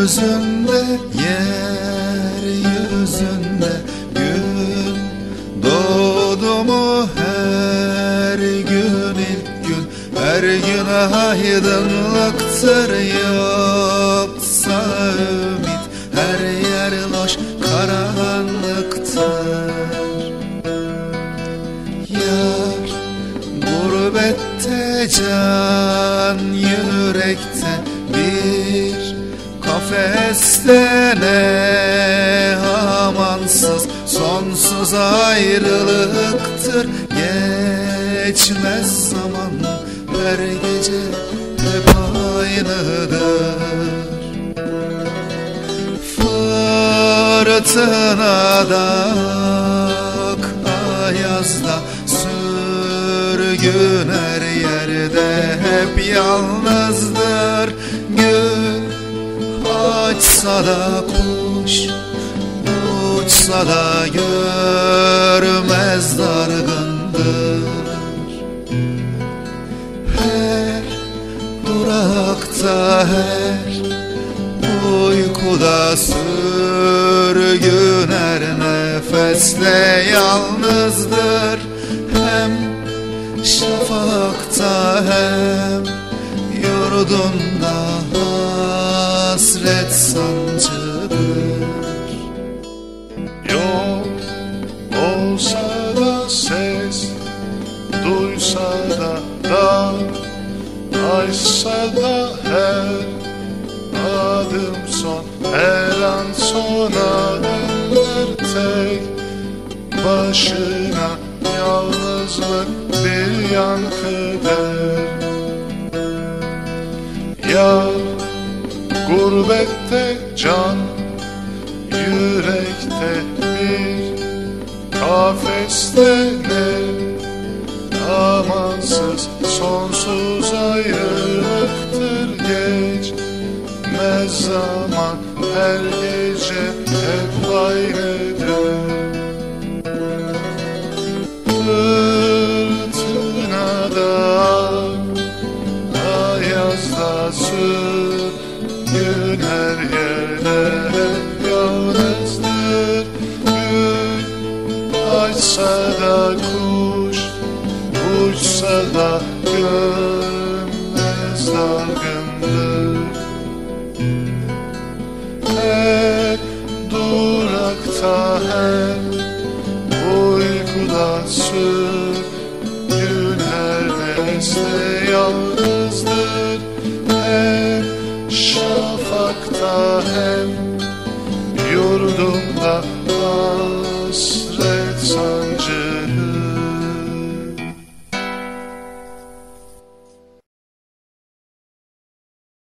yüzünde yer yüzünde gün. Doğdu mu her gün ilk gün. Her gün aydınlıktır yoksa ümit. Her yer loş karanlıktır. Yar gurbette can yürek Kafeste ne amansız sonsuz ayrılıktır. Geçmez zaman her gece hep aynıdır. Fırtınada ayazda sürgün her yerde hep yalnızdır açsa da kuş uçsa da görmez dargındır. Her durakta her uykuda sürgün her nefeste yalnızdır. Hem şafakta hem yurdunda hasret sancıdır. Yol olsa da ses Duysa da dağ Açsa da her adım son. Her an son adımdır tek Başına yalnızlık bir yankıdır. Yar gurbette can Yürekte bir. Kafeste ne? Amansız sonsuz ayrılıktır Geçmez zaman her gece hep aynıdır sürgün her yerde hep yalnızdır Gün açsa da kuş uçsa da görmez dargındır Her durakta her uykuda sürgün her nefeste sahem Yurdumda as